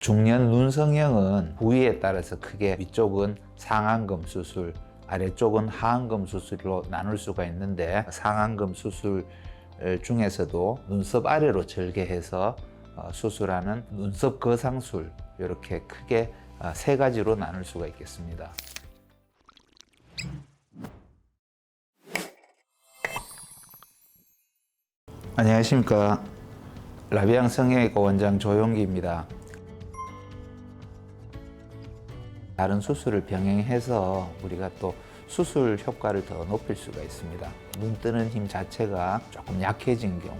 중년 눈 성형은 부위에 따라서 크게 위쪽은 상안검 수술, 아래쪽은 하안검 수술로 나눌 수가 있는데 상안검 수술 중에서도 눈썹 아래로 절개해서 어, 수술하는 눈썹 거상술 이렇게 크게 어, 세 가지로 나눌 수가 있겠습니다. 안녕하십니까 라비앙 성형외과 원장 조용기입니다. 다른 수술을 병행해서 우리가 또 수술 효과를 더 높일 수가 있습니다. 눈 뜨는 힘 자체가 조금 약해진 경우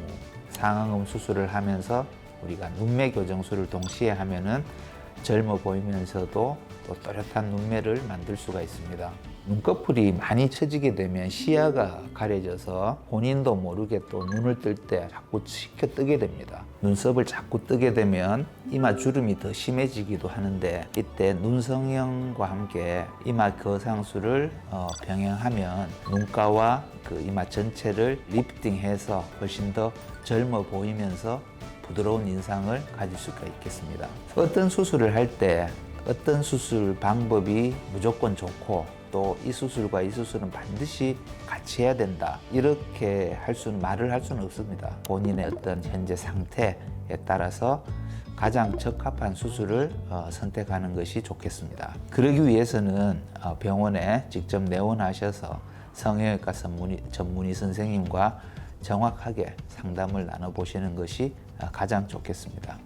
상안검 수술을 하면서 우리가 눈매 교정술을 동시에 하면은 젊어 보이면서도 또 또렷한 눈매를 만들 수가 있습니다. 눈꺼풀이 많이 처지게 되면 시야가 가려져서 본인도 모르게 또 눈을 뜰 때 자꾸 치켜 뜨게 됩니다. 눈썹을 자꾸 뜨게 되면 이마 주름이 더 심해지기도 하는데 이때 눈성형과 함께 이마 거상술을 어, 병행하면 눈가와 그 이마 전체를 리프팅해서 훨씬 더 젊어 보이면서 부드러운 인상을 가질 수가 있겠습니다. 어떤 수술을 할 때 어떤 수술 방법이 무조건 좋고 또 이 수술과 이 수술은 반드시 같이 해야 된다 이렇게 할 수는 말을 할 수는 없습니다. 본인의 어떤 현재 상태에 따라서 가장 적합한 수술을 어, 선택하는 것이 좋겠습니다. 그러기 위해서는 어, 병원에 직접 내원하셔서 성형외과 전문의, 선생님과 정확하게 상담을 나눠보시는 것이 어, 가장 좋겠습니다.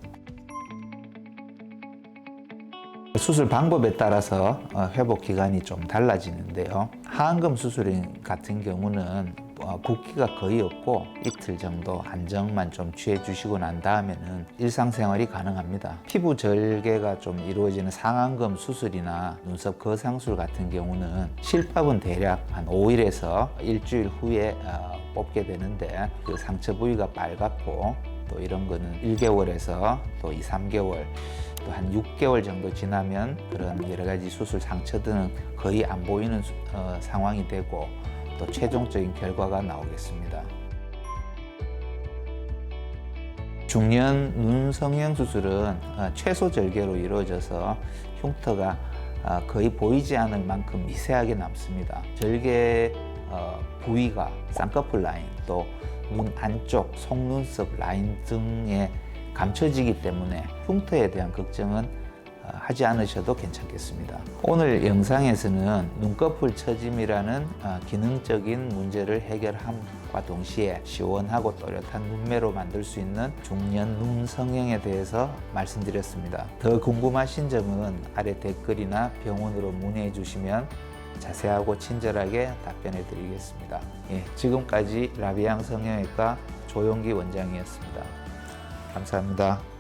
수술 방법에 따라서 어, 회복 기간이 좀 달라지는데요. 하안검 수술 같은 경우는 어, 붓기가 거의 없고 이틀 정도 안정만 좀 취해 주시고 난 다음에는 일상생활이 가능합니다. 피부 절개가 좀 이루어지는 상안검 수술이나 눈썹 거상술 같은 경우는 실밥은 대략 한 5일에서 일주일 후에 어, 뽑게 되는데 그 상처 부위가 빨갛고 또 이런 거는 1개월에서 또 2, 3개월 또 한 6개월 정도 지나면 그런 여러 가지 수술 상처 등은 거의 안 보이는 수- 어, 상황이 되고 또 최종적인 결과가 나오겠습니다. 중년 눈 성형 수술은 어, 최소 절개로 이루어져서 흉터가 어, 거의 보이지 않을 만큼 미세하게 남습니다. 절개 어, 부위가 쌍꺼풀 라인 또 눈 안쪽 속눈썹 라인 등에 감춰지기 때문에 흉터에 대한 걱정은 어, 하지 않으셔도 괜찮겠습니다. 오늘 영상에서는 눈꺼풀 처짐이라는 어, 기능적인 문제를 해결함과 동시에 시원하고 또렷한 눈매로 만들 수 있는 중년 눈 성형에 대해서 말씀드렸습니다. 더 궁금하신 점은 아래 댓글이나 병원으로 문의해 주시면 자세하고 친절하게 답변해 드리겠습니다. 예, 지금까지 라비앙 성형외과 조용기 원장이었습니다. 감사합니다.